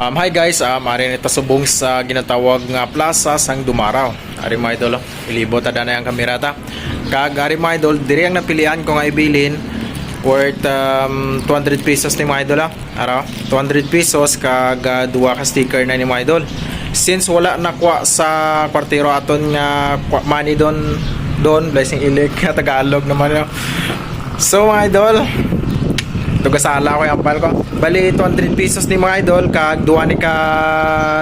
Um, hi guys, um, ari nito subong sa ginatawag nga plaza sang Dumaraw. Ari mga idol, oh. ilibot ta na yung kamerata. Kag ari mga idol, diri ang napilian ko nga ibilin worth um, 200 pesos ni mga idol. ah. Ara, 200 pesos kag uh, duwa ka sticker na ni mga idol. Since wala nakuha sa kwartero aton nga money don don blessing ilik Tagalog naman yun. So mga idol, Tugasala ko yung ko. Bali 200 pesos ni mga idol kag duwa ni ka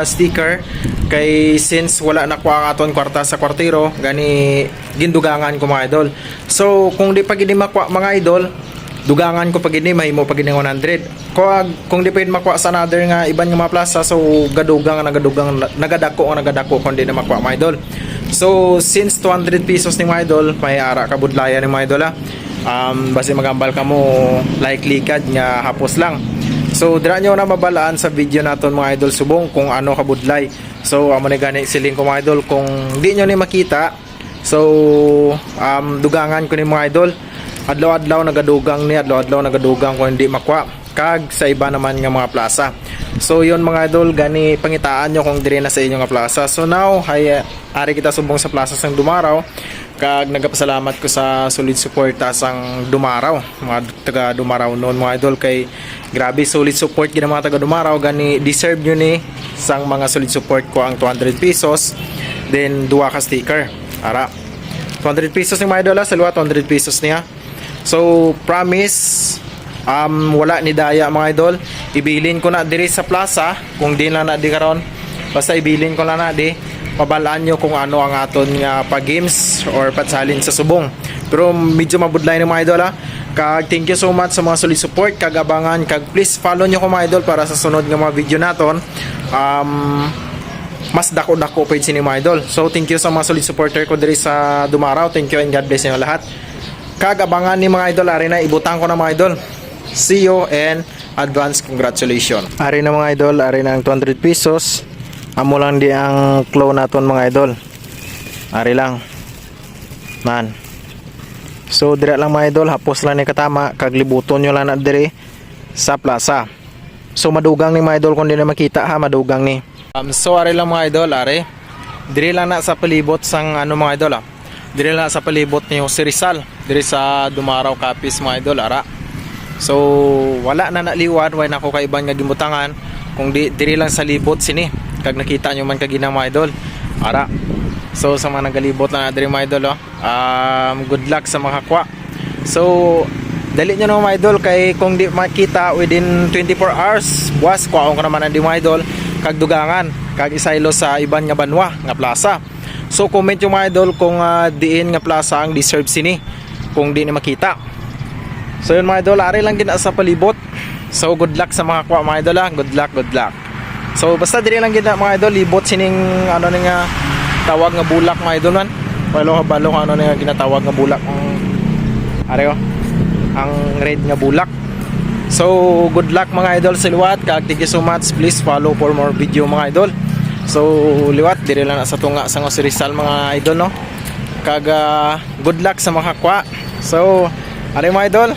sticker kay since wala na ko ang aton kwarta sa kwartiro gani gindugangan ko mga idol. So kung di pa gini makuha mga idol dugangan ko pag gini mahimo pag gini 100. Kung kung di pa makuha sa another nga iban nga mga plaza so gadugang nagadugang nagadako ang nagadako kung di na makuha mga idol. So since 200 pesos ni mga idol may ara ka budlayan ni mga idol ah um, basi magambal ka mo likely kad nga hapos lang. So dira nyo na mabalaan sa video naton mga idol subong kung ano kabudlay. So amo ni gani siling ko mga idol kung di nyo ni makita. So um, dugangan ko ni mga idol. Adlaw-adlaw nagadugang ni adlaw-adlaw nagadugang kung hindi makwa. Kag sa iba naman nga mga plaza so yun mga idol gani pangitaan nyo kung dire na sa inyo nga plaza. So now hay ari kita subong sa plaza sang Dumaraw. Kag nagapasalamat ko sa solid suporta sang Dumaraw mga taga Dumaraw noon mga idol. Kay grabe solid support gina mga taga Dumaraw. Gani deserve nyo ni sang mga solid support ko ang 200 pesos. Then duwa ka sticker. Ara. 200 pesos ni mga idol sa luwa 200 pesos niya. So promise um, wala ni daya mga idol. Ibilin ko na diri sa plaza. Kung di na na di karon basta ibilin ko lang na di. Pabalaan nyo kung ano ang aton nga pa games or patsalin sa subong. Pero medyo mabudlay ng mga idol ha. Kag thank you so much sa mga solid support kag abangan kag please follow nyo ko mga idol para sa sunod nga mga video naton. Um, mas dako-dako pa yun mga idol. So thank you sa mga solid supporter ko diri sa Dumaraw. Thank you and God bless nyo lahat. Kag abangan ni mga idol ari na ibutang ko na mga idol see you and advance congratulations. Ari na mga idol ari na ang 200 pesos. Amo lang di ang claw naton mga idol. Ari lang. Man. So dire lang mga idol hapos lang ni katama kag libuton nyo lang na dire sa plaza. So madugang ni mga idol kung di na makita ha madugang ni. Um, so ari lang mga idol ari. Dire lang na sa palibot sang ano mga idol ah. Dire lang sa palibot ni Jose Rizal dire sa Dumaraw Capiz mga idol ara so wala na naliwan way nako kaiban nga gimutangan. Kung di diri lang sa libot sini. Kag nakita nyo man kaginang mga idol. Ara. So sa mga nagalibot na diri mga idol oh. um, good luck sa mga kwa. So dali nyo na mga idol kay kung di makita within 24 hours buwas kwaon ko naman ang di mga idol kag dugangan kag isaylo sa iban nga banwa nga plaza. So comment yung mga idol kung ah, diin nga plaza ang deserve sini kung di ni makita So yun mga idol, ari lang din sa palibot. So good luck sa mga kwa mga idol ah. Good luck, good luck. So basta diri lang gid na, mga idol, libot sining ano ni nga tawag nga bulak mga idol man. Walo balo ano ni nga ginatawag nga bulak ang ari oh. Ang red nga bulak. So good luck mga idol sa liwat. Kag thank you so much. Please follow for more video mga idol. So liwat diri lang sa tunga sa Rizal mga idol no. Kag ah, good luck sa mga kwa. So Ari mga idol,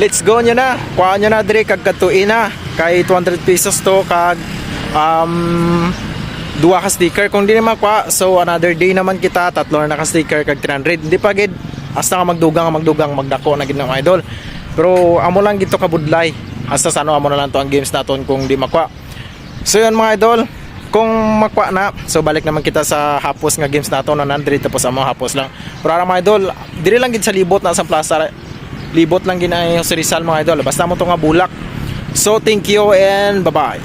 let's go nyo na. Kuha nyo na diri kag katuin na. Kay 200 pesos to kag um, duwa ka sticker. Kung di naman kuha, so another day naman kita, tatlo na ka sticker kag 300. Hindi pa gid hasta ka magdugang magdugang magdako na gid ng idol. Pero amo lang gito kabudlay. Hasta sa ano amo na lang to ang games naton kung di makwa. So yun mga idol, kung makwa na, so balik naman kita sa hapos nga games nato na 100 tapos amo hapos lang. Pero ara mga idol, diri lang gid sa libot na sa plaza. Libot lang ginay sa Rizal mga idol. Basta mo to nga bulak. So thank you and bye-bye.